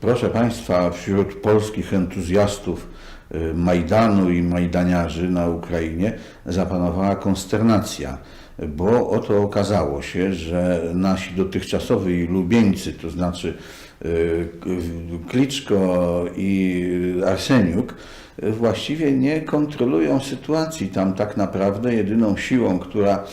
Proszę Państwa, wśród polskich entuzjastów y, Majdanu i Majdaniarzy na Ukrainie zapanowała konsternacja, bo oto okazało się, że nasi dotychczasowi lubieńcy, to znaczy y, Kliczko i Arseniuk, y, właściwie nie kontrolują sytuacji. Tam tak naprawdę jedyną siłą, która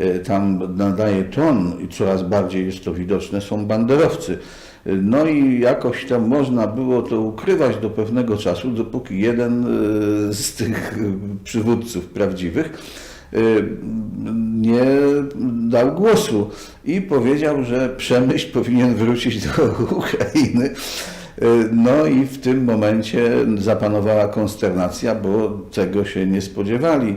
y, tam nadaje ton i coraz bardziej jest to widoczne, są banderowcy. No i jakoś tam można było to ukrywać do pewnego czasu, dopóki jeden y, z tych y, przywódców prawdziwych y, nie dał głosu i powiedział, że Przemyśl powinien wrócić do Ukrainy. No i w tym momencie zapanowała konsternacja, bo tego się nie spodziewali.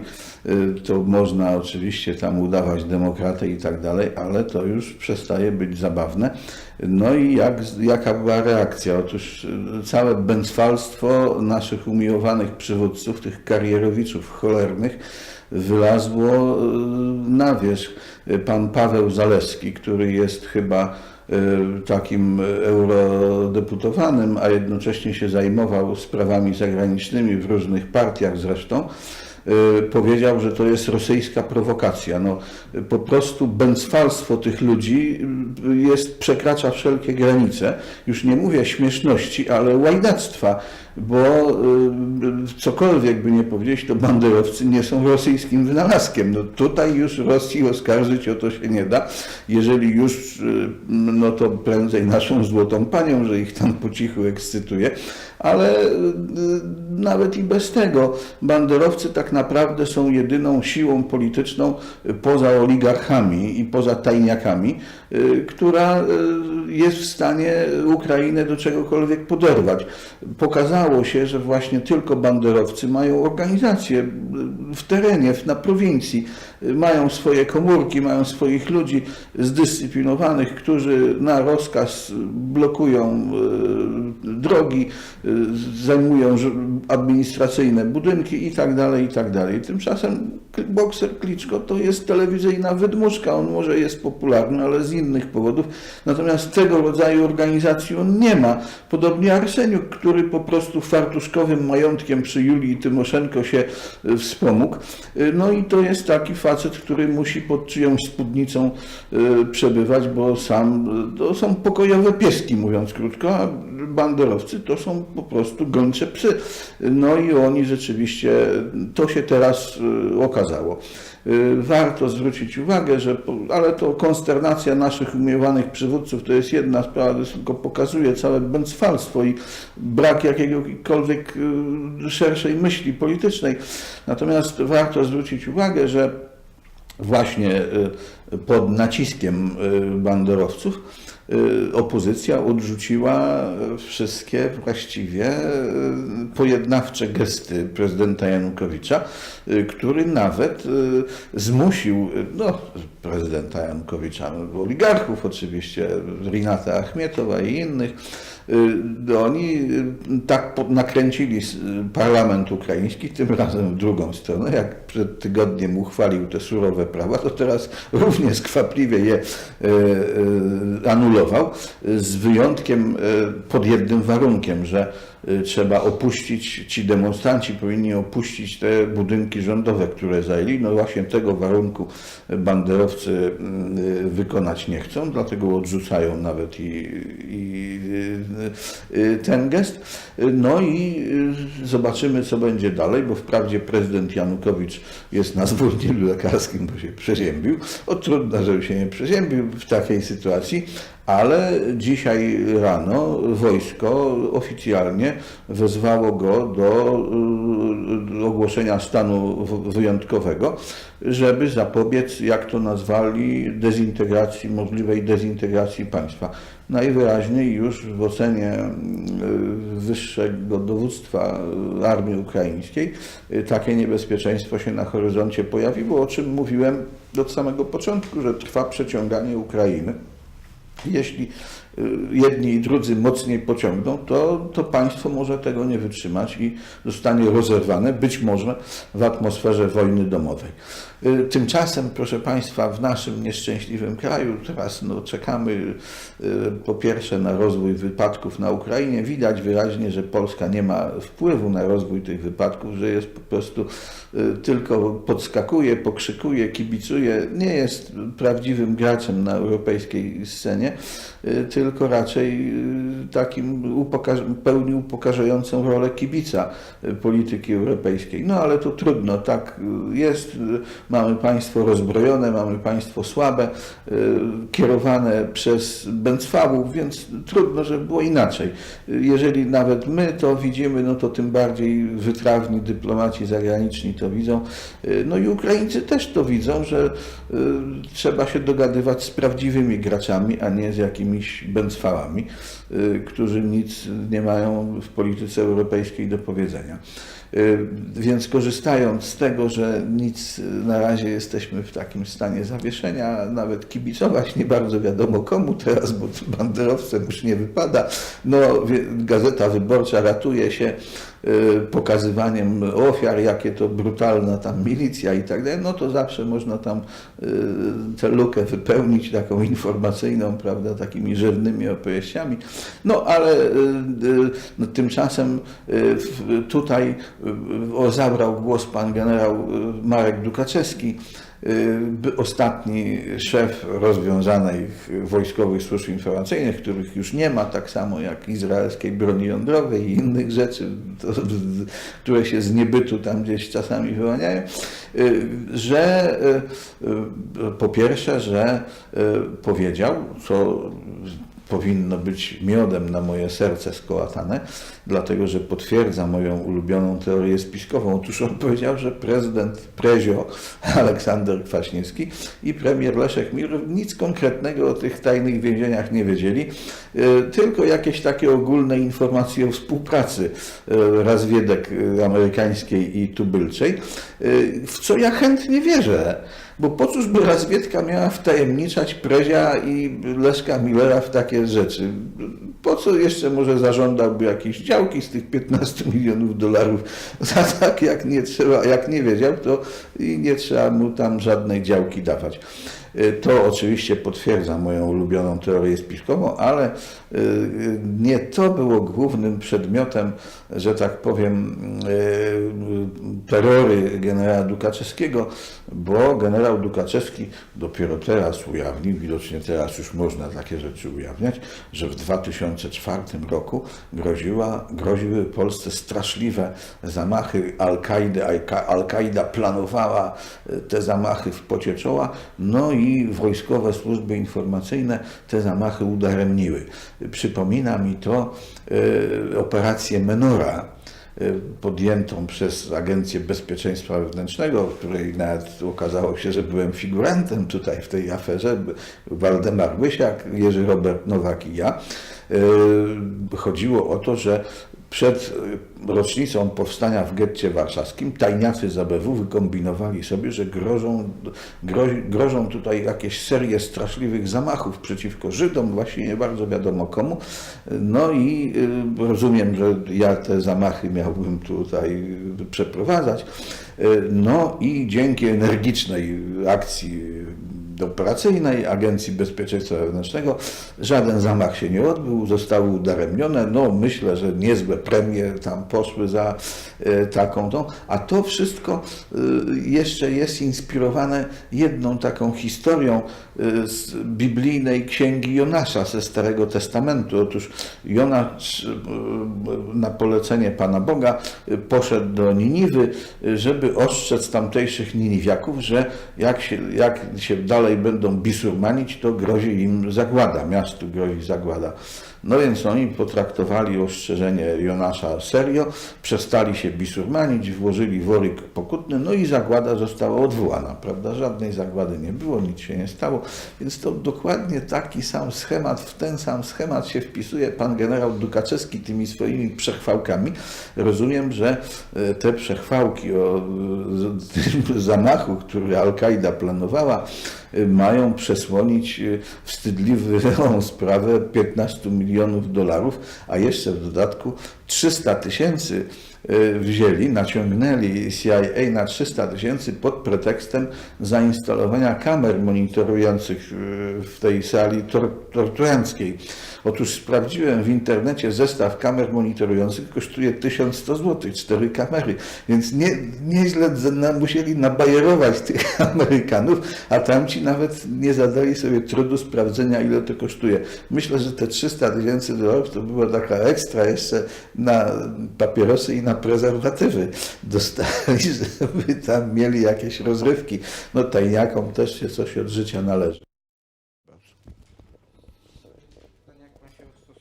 To można oczywiście tam udawać demokratę i tak dalej, ale to już przestaje być zabawne. No i jak, jaka była reakcja? Otóż całe bęcwalstwo naszych umiłowanych przywódców, tych karierowiczów cholernych, wylazło na wierzch. Pan Paweł Zaleski, który jest chyba takim eurodeputowanym, a jednocześnie się zajmował sprawami zagranicznymi w różnych partiach zresztą, powiedział, że to jest rosyjska prowokacja. No, po prostu bęcwalstwo tych ludzi jest, przekracza wszelkie granice. Już nie mówię śmieszności, ale łajdactwa, bo cokolwiek by nie powiedzieć, to banderowcy nie są rosyjskim wynalazkiem. No, tutaj już Rosji oskarżyć o to się nie da. Jeżeli już, no to prędzej naszą złotą panią, że ich tam po cichu ekscytuje, ale nawet i bez tego banderowcy tak naprawdę są jedyną siłą polityczną poza oligarchami i poza tajniakami, która jest w stanie Ukrainę do czegokolwiek poderwać. Pokazało się, że właśnie tylko banderowcy mają organizację w terenie, na prowincji, mają swoje komórki, mają swoich ludzi zdyscyplinowanych, którzy na rozkaz blokują drogi, zajmują administracyjne budynki i tak dalej, i tak. Tymczasem bokser Kliczko to jest telewizyjna wydmuszka, on może jest popularny, ale z innych powodów, natomiast tego rodzaju organizacji on nie ma. Podobnie Arseniuk, który po prostu fartuszkowym majątkiem przy Julii Tymoszenko się wspomógł. No i to jest taki facet, który musi pod czyjąś spódnicą przebywać, bo sam to są pokojowe pieski, mówiąc krótko, banderowcy to są po prostu gończe psy. No i oni rzeczywiście, to się teraz okazało. Warto zwrócić uwagę, że, ale to konsternacja naszych umiłowanych przywódców to jest jedna sprawa, to tylko pokazuje całe bęcwalstwo i brak jakiejkolwiek szerszej myśli politycznej. Natomiast warto zwrócić uwagę, że właśnie pod naciskiem banderowców opozycja odrzuciła wszystkie właściwie pojednawcze gesty prezydenta Janukowicza, który nawet zmusił no, prezydenta Janukowicza, oligarchów oczywiście, Rinata Achmietowa i innych, oni tak nakręcili parlament ukraiński, tym razem w drugą stronę, jak przed tygodniem uchwalił te surowe prawa, to teraz równie skwapliwie je anulował, z wyjątkiem pod jednym warunkiem, że trzeba opuścić, ci demonstranci powinni opuścić te budynki rządowe, które zajęli. No właśnie tego warunku banderowcy wykonać nie chcą, dlatego odrzucają nawet i, i ten gest. No i zobaczymy, co będzie dalej, bo wprawdzie prezydent Janukowicz jest na zwolnieniu lekarskim, bo się przeziębił. O trudno, żeby się nie przeziębił w takiej sytuacji, ale dzisiaj rano wojsko oficjalnie wezwało go do ogłoszenia stanu wyjątkowego, żeby zapobiec, jak to nazwali, dezintegracji, możliwej dezintegracji państwa. Najwyraźniej już w ocenie wyższego dowództwa armii ukraińskiej takie niebezpieczeństwo się na horyzoncie pojawiło, o czym mówiłem od samego początku, że trwa przeciąganie Ukrainy. Jeśli jedni i drudzy mocniej pociągną, to, to państwo może tego nie wytrzymać i zostanie rozerwane, być może w atmosferze wojny domowej. Y, Tymczasem, proszę Państwa, w naszym nieszczęśliwym kraju teraz no, czekamy y, po pierwsze na rozwój wypadków na Ukrainie. Widać wyraźnie, że Polska nie ma wpływu na rozwój tych wypadków, że jest po prostu y, tylko podskakuje, pokrzykuje, kibicuje, nie jest prawdziwym graczem na europejskiej scenie, y, tylko raczej y, takim pełni upokarzającą rolę kibica y, polityki europejskiej. No ale to trudno, tak jest. Mamy państwo rozbrojone, mamy państwo słabe, kierowane przez bęcwałów, więc trudno, żeby było inaczej. Jeżeli nawet my to widzimy, no to tym bardziej wytrawni dyplomaci zagraniczni to widzą. No i Ukraińcy też to widzą, że trzeba się dogadywać z prawdziwymi graczami, a nie z jakimiś bęcwałami, y, którzy nic nie mają w polityce europejskiej do powiedzenia. Y, Więc korzystając z tego, że nic y, na razie jesteśmy w takim stanie zawieszenia, nawet kibicować nie bardzo wiadomo komu teraz, bo banderowcem już nie wypada. No, Gazeta Wyborcza ratuje się y, pokazywaniem ofiar, jakie to brutalna tam milicja i tak dalej, no to zawsze można tam tę lukę wypełnić taką informacyjną, prawda, takimi rzewnymi opowieściami. No ale no, tymczasem tutaj o, zabrał głos pan generał y, Marek Dukaczewski, y, ostatni szef rozwiązanych wojskowych służb informacyjnych, których już nie ma, tak samo jak izraelskiej broni jądrowej i innych rzeczy, to, które się z niebytu tam gdzieś czasami wyłaniają, y, że y, y, po pierwsze, że y, powiedział, co powinno być miodem na moje serce skołatane, dlatego że potwierdza moją ulubioną teorię spiskową. Otóż on powiedział, że prezydent Prezio Aleksander Kwaśniewski i premier Leszek Miller nic konkretnego o tych tajnych więzieniach nie wiedzieli, y, tylko jakieś takie ogólne informacje o współpracy y, razwiedek y, amerykańskiej i tubylczej, w co ja chętnie wierzę. Bo po cóż by razwiedka miała wtajemniczać Prezia i Leszka Millera w takie rzeczy? Po co jeszcze może zażądałby jakieś działki z tych 15 milionów dolarów? Za tak jak nie trzeba, jak nie wiedział, to i nie trzeba mu tam żadnej działki dawać. Y, To oczywiście potwierdza moją ulubioną teorię spiskową, ale y, nie to było głównym przedmiotem, że tak powiem, y, terrory generała Dukaczewskiego, bo generał Dukaczewski dopiero teraz ujawnił, widocznie teraz już można takie rzeczy ujawniać, że w 2004 roku groziła, groziły Polsce straszliwe zamachy Al-Kaidy. Al- Al-Kaida planowała te zamachy w pocie czoła, no i wojskowe służby informacyjne te zamachy udaremniły. Przypomina mi to y, operację Menora, y, podjętą przez Agencję Bezpieczeństwa Wewnętrznego, w której nawet okazało się, że byłem figurantem tutaj w tej aferze, Waldemar Łysiak, Jerzy Robert Nowak i ja. Y, Chodziło o to, że przed rocznicą powstania w getcie warszawskim tajniacy z ABW wykombinowali sobie, że grożą, grożą tutaj jakieś serie straszliwych zamachów przeciwko Żydom, właśnie nie bardzo wiadomo komu. No i y, rozumiem, że ja te zamachy miałbym tutaj przeprowadzać. Y, No i dzięki energicznej akcji operacyjnej Agencji Bezpieczeństwa Wewnętrznego. Żaden zamach się nie odbył, zostały udaremnione. No myślę, że niezłe premie tam poszły za e, taką tą, a to wszystko e, jeszcze jest inspirowane jedną taką historią e, z biblijnej księgi Jonasza ze Starego Testamentu. Otóż Jonasz na polecenie Pana Boga poszedł do Niniwy, żeby ostrzec tamtejszych Niniwiaków, że jak się, jak się dalej będą bisurmanić, to grozi im zagłada, miastu grozi zagłada. No więc oni potraktowali ostrzeżenie Jonasza serio, przestali się bisurmanić, włożyli woryk pokutny, no i zagłada została odwołana, prawda? Żadnej zagłady nie było, nic się nie stało, więc to dokładnie taki sam schemat, w ten sam schemat się wpisuje pan generał Dukaczewski tymi swoimi przechwałkami. Rozumiem, że e, te przechwałki o e, tym zamachu, który Al-Kaida planowała, e, mają przesłonić e, wstydliwą sprawę 15 milionów dolarów, a jeszcze w dodatku 300 tysięcy wzięli, naciągnęli CIA na 300 tysięcy pod pretekstem zainstalowania kamer monitorujących e, w tej sali tor torturanckiej. Otóż sprawdziłem w internecie zestaw kamer monitorujących kosztuje 1100 zł, cztery kamery, więc nie, nieźle musieli nabajerować tych Amerykanów, a tamci nawet nie zadali sobie trudu sprawdzenia, ile to kosztuje. Myślę, że te 300 tysięcy dolarów to była taka ekstra jeszcze na papierosy i na prezerwatywy. Dostali, żeby tam mieli jakieś rozrywki. No tajniakom też się coś od życia należy.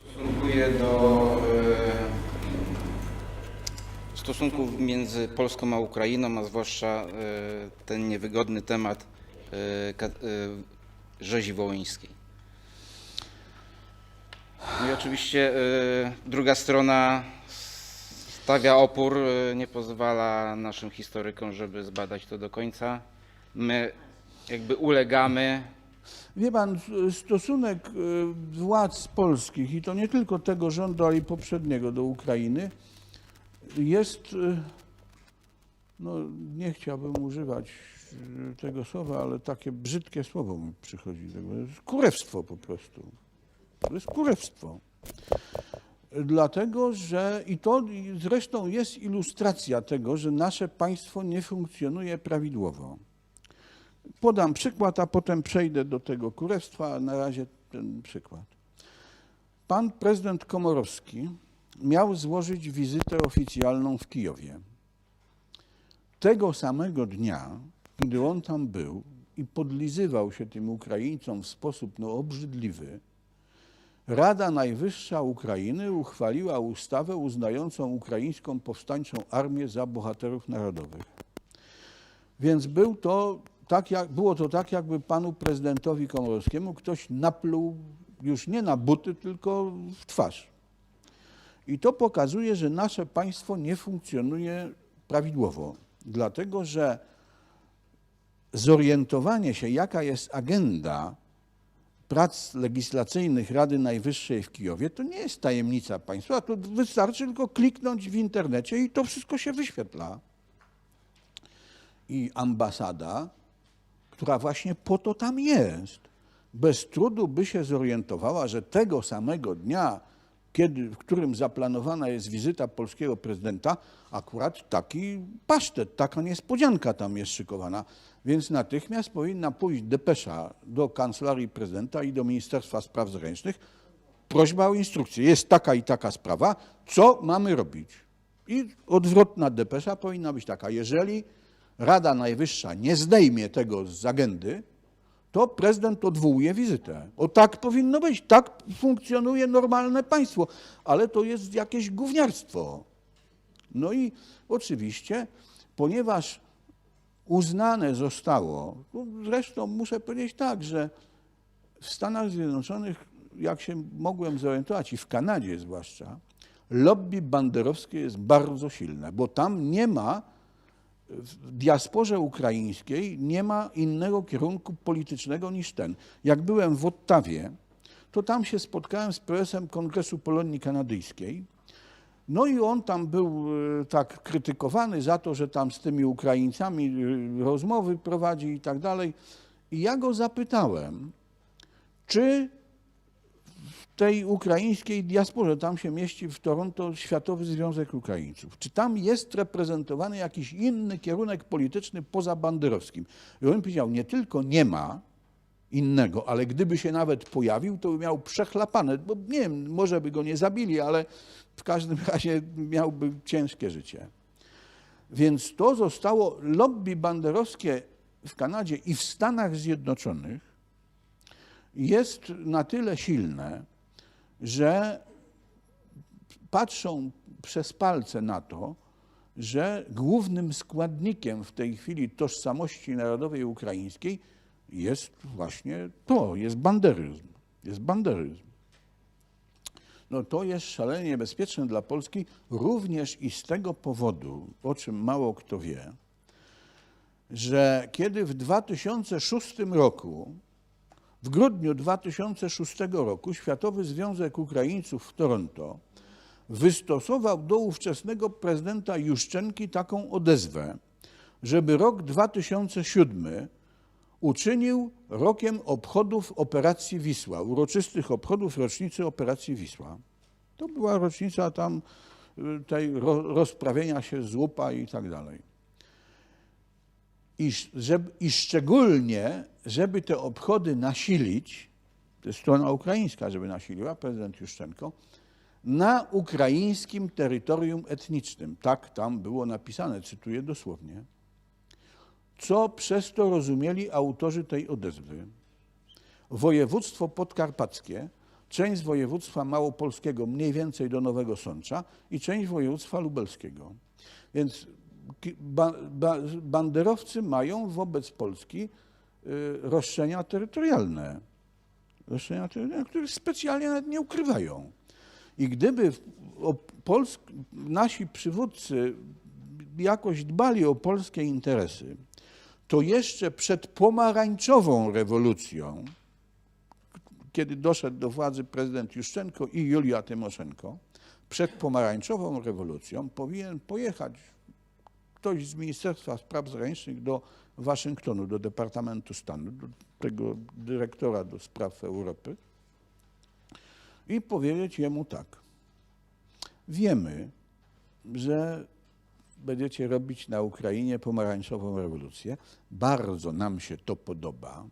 Ustosunkuje do e, stosunków między Polską a Ukrainą, a zwłaszcza e, ten niewygodny temat ka- e, rzezi wołyńskiej. No i oczywiście e, druga strona stawia opór, e, nie pozwala naszym historykom, żeby zbadać to do końca. My jakby ulegamy, Wie pan, stosunek y, władz polskich, i to nie tylko tego rządu, ale i poprzedniego do Ukrainy, jest, y, no nie chciałbym używać y, tego słowa, ale takie brzydkie słowo mi przychodzi. To jest kurewstwo po prostu. To jest kurewstwo. Dlatego, że i to zresztą jest ilustracja tego, że nasze państwo nie funkcjonuje prawidłowo. Podam przykład, a potem przejdę do tego kurewstwa, a na razie ten przykład. Pan prezydent Komorowski miał złożyć wizytę oficjalną w Kijowie. Tego samego dnia, gdy on tam był i podlizywał się tym Ukraińcom w sposób no, obrzydliwy, Rada Najwyższa Ukrainy uchwaliła ustawę uznającą ukraińską powstańczą armię za bohaterów narodowych. Więc był to tak jak, było to tak, jakby panu prezydentowi Komorowskiemu ktoś napluł już nie na buty, tylko w twarz. I to pokazuje, że nasze państwo nie funkcjonuje prawidłowo, dlatego że zorientowanie się, jaka jest agenda prac legislacyjnych Rady Najwyższej w Kijowie, to nie jest tajemnica państwa. To wystarczy tylko kliknąć w internecie i to wszystko się wyświetla. I ambasada, która właśnie po to tam jest, bez trudu by się zorientowała, że tego samego dnia, kiedy, w którym zaplanowana jest wizyta polskiego prezydenta, akurat taki pasztet, taka niespodzianka tam jest szykowana. Więc natychmiast powinna pójść depesza do kancelarii prezydenta i do Ministerstwa Spraw Zagranicznych. Prośba o instrukcję. Jest taka i taka sprawa. Co mamy robić? I odwrotna depesza powinna być taka. Jeżeli Rada Najwyższa nie zdejmie tego z agendy, to prezydent odwołuje wizytę. O tak powinno być. Tak funkcjonuje normalne państwo. Ale to jest jakieś gówniarstwo. No i oczywiście, ponieważ uznane zostało, no zresztą muszę powiedzieć tak, że w Stanach Zjednoczonych, jak się mogłem zorientować, i w Kanadzie zwłaszcza, lobby banderowskie jest bardzo silne, bo tam nie ma, w diasporze ukraińskiej nie ma innego kierunku politycznego niż ten. Jak byłem w Ottawie, to tam się spotkałem z prezesem Kongresu Polonii Kanadyjskiej, no i on tam był e, tak krytykowany za to, że tam z tymi Ukraińcami e, rozmowy prowadzi i tak dalej. I ja go zapytałem, czy w tej ukraińskiej diasporze, tam się mieści w Toronto Światowy Związek Ukraińców, czy tam jest reprezentowany jakiś inny kierunek polityczny poza banderowskim? I on powiedział, nie tylko nie ma innego, ale gdyby się nawet pojawił, to by miał przechlapane, bo nie wiem, może by go nie zabili, ale w każdym razie miałby ciężkie życie. Więc to zostało lobby banderowskie w Kanadzie i w Stanach Zjednoczonych jest na tyle silne, że patrzą przez palce na to, że głównym składnikiem w tej chwili tożsamości narodowej ukraińskiej jest właśnie to, jest banderyzm. Jest banderyzm. No to jest szalenie niebezpieczne dla Polski również i z tego powodu, o czym mało kto wie, że kiedy w 2006 roku, w grudniu 2006 roku Światowy Związek Ukraińców w Toronto wystosował do ówczesnego prezydenta Juszczenki taką odezwę, żeby rok 2007 uczynił rokiem obchodów operacji Wisła, uroczystych obchodów rocznicy operacji Wisła. To była rocznica tam y, tej ro, rozprawienia się z łupa i tak dalej. I, żeby, I szczególnie, żeby te obchody nasilić, to jest strona ukraińska, żeby nasiliła, prezydent Juszczenko, na ukraińskim terytorium etnicznym. Tak tam było napisane, cytuję dosłownie. Co przez to rozumieli autorzy tej odezwy? Województwo podkarpackie, część województwa małopolskiego, mniej więcej do Nowego Sącza i część województwa lubelskiego. Więc ba, ba, banderowcy mają wobec Polski y, roszczenia terytorialne. Roszczenia terytorialne, których specjalnie nawet nie ukrywają. I gdyby Polsk, nasi przywódcy jakoś dbali o polskie interesy, to jeszcze przed pomarańczową rewolucją, kiedy doszedł do władzy prezydent Juszczenko i Julia Tymoszenko, przed pomarańczową rewolucją powinien pojechać ktoś z Ministerstwa Spraw Zagranicznych do Waszyngtonu, do Departamentu Stanu, do tego dyrektora do spraw Europy i powiedzieć jemu tak. Wiemy, że będziecie robić na Ukrainie pomarańczową rewolucję. Bardzo nam się to podoba.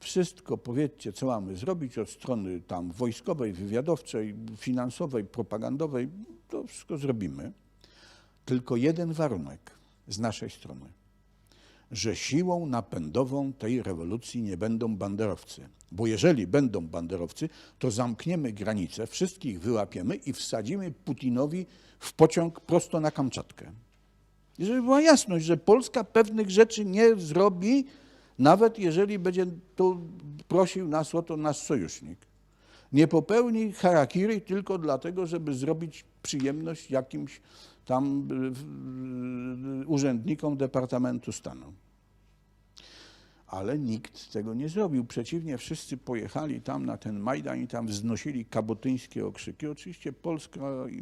Wszystko powiedzcie, co mamy zrobić od strony tam wojskowej, wywiadowczej, finansowej, propagandowej, to wszystko zrobimy. Tylko jeden warunek z naszej strony, że siłą napędową tej rewolucji nie będą banderowcy. Bo jeżeli będą banderowcy, to zamkniemy granice, wszystkich wyłapiemy i wsadzimy Putinowi w pociąg prosto na Kamczatkę. I żeby była jasność, że Polska pewnych rzeczy nie zrobi, nawet jeżeli będzie tu prosił nas o to nasz sojusznik. Nie popełni harakiri tylko dlatego, żeby zrobić przyjemność jakimś tam w- y, urzędnikom Departamentu Stanu. Ale nikt tego nie zrobił. Przeciwnie, wszyscy pojechali tam na ten Majdan i tam wznosili kabotyńskie okrzyki. Oczywiście Polska,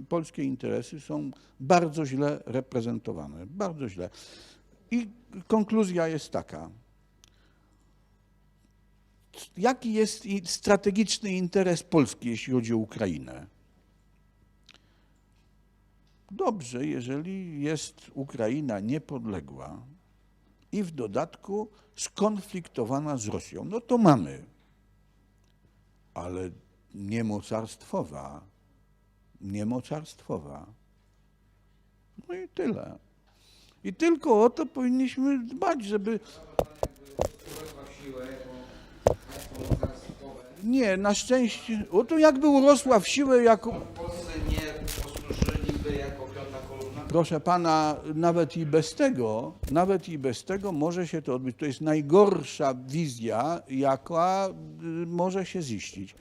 polskie interesy są bardzo źle reprezentowane. Bardzo źle. I konkluzja jest taka. Jaki jest strategiczny interes Polski, jeśli chodzi o Ukrainę? Dobrze, jeżeli jest Ukraina niepodległa i w dodatku skonfliktowana z Rosją, no to mamy. Ale nie mocarstwowa. Nie mocarstwowa. No i tyle. I tylko o to powinniśmy dbać, żeby. Nie, na szczęście. O to jakby urosła w siłę jako. Proszę pana, nawet i bez tego, nawet i bez tego może się to odbyć. To jest najgorsza wizja, jaka y, może się ziścić.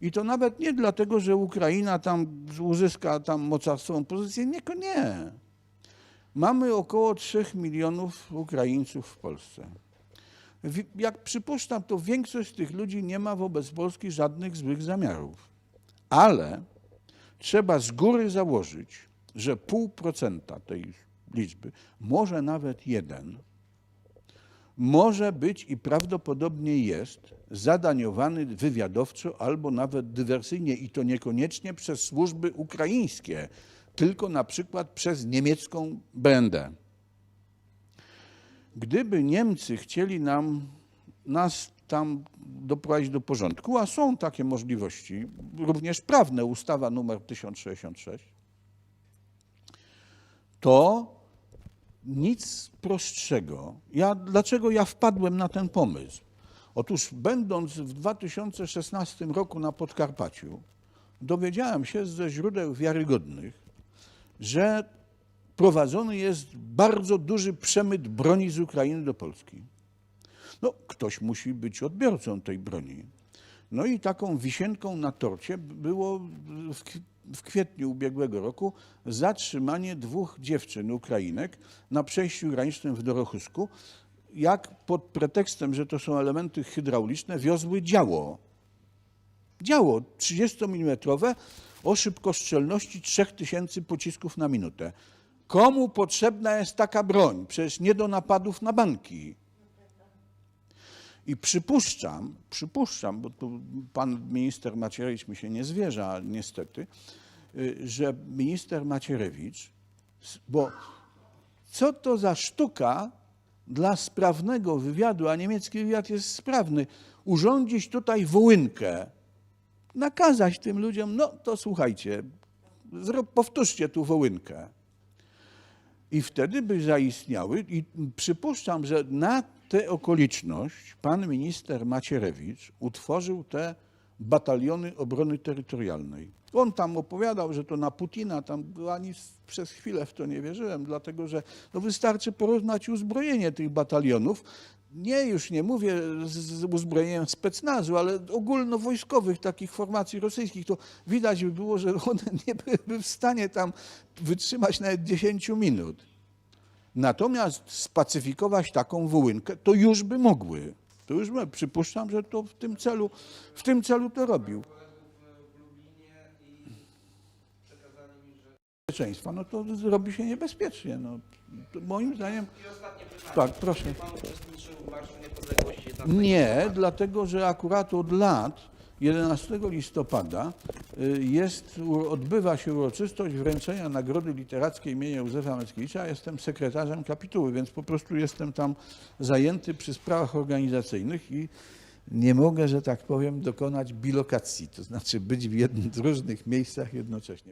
I to nawet nie dlatego, że Ukraina tam uzyska tam mocarstwową pozycję, nie, nie. Mamy około 3 milionów Ukraińców w Polsce. Jak przypuszczam, to większość tych ludzi nie ma wobec Polski żadnych złych zamiarów. Ale trzeba z góry założyć, że pół procenta tej liczby, może nawet jeden, może być i prawdopodobnie jest zadaniowany wywiadowczo albo nawet dywersyjnie i to niekoniecznie przez służby ukraińskie, tylko na przykład przez niemiecką BND. Gdyby Niemcy chcieli nam, nas tam doprowadzić do porządku, a są takie możliwości, również prawne, ustawa numer 1066, to nic prostszego. Ja, dlaczego ja wpadłem na ten pomysł? Otóż będąc w 2016 roku na Podkarpaciu, dowiedziałem się ze źródeł wiarygodnych, że prowadzony jest bardzo duży przemyt broni z Ukrainy do Polski. No, ktoś musi być odbiorcą tej broni. No i taką wisienką na torcie było w, w kwietniu ubiegłego roku zatrzymanie dwóch dziewczyn Ukrainek na przejściu granicznym w Dorochusku, jak pod pretekstem, że to są elementy hydrauliczne, wiozły działo. Działo 30 mm o szybkostrzelności 3000 pocisków na minutę. Komu potrzebna jest taka broń? Przecież nie do napadów na banki. I przypuszczam, przypuszczam, bo tu pan minister Macierewicz mi się nie zwierza, niestety, że minister Macierewicz, bo co to za sztuka dla sprawnego wywiadu, a niemiecki wywiad jest sprawny, urządzić tutaj wołynkę, nakazać tym ludziom, no to słuchajcie, zro- powtórzcie tu wołynkę. I wtedy by zaistniały, i przypuszczam, że na tę okoliczność pan minister Macierewicz utworzył te bataliony obrony terytorialnej. On tam opowiadał, że to na Putina, tam ani przez chwilę w to nie wierzyłem, dlatego że no wystarczy porównać uzbrojenie tych batalionów. Nie, już nie mówię z uzbrojeniem specnazu, ale ogólnowojskowych takich formacji rosyjskich, to widać by było, że one nie byłyby w stanie tam wytrzymać nawet 10 minut. Natomiast spacyfikować taką wołynkę, to już by mogły. To już przypuszczam, że to w tym celu, w tym celu to robił. Bezpieczeństwa, no to zrobi się niebezpiecznie. No. To moim zdaniem. Tak, proszę. Pan uczestniczył w Marszu Niepodległości 11 Nie, dlatego że akurat od lat 11 listopada y, jest, odbywa się uroczystość wręczenia Nagrody Literackiej imienia Józefa Mackiewicza. Jestem sekretarzem kapituły, więc po prostu jestem tam zajęty przy sprawach organizacyjnych i nie mogę, że tak powiem, dokonać bilokacji, to znaczy być w różnych miejscach jednocześnie.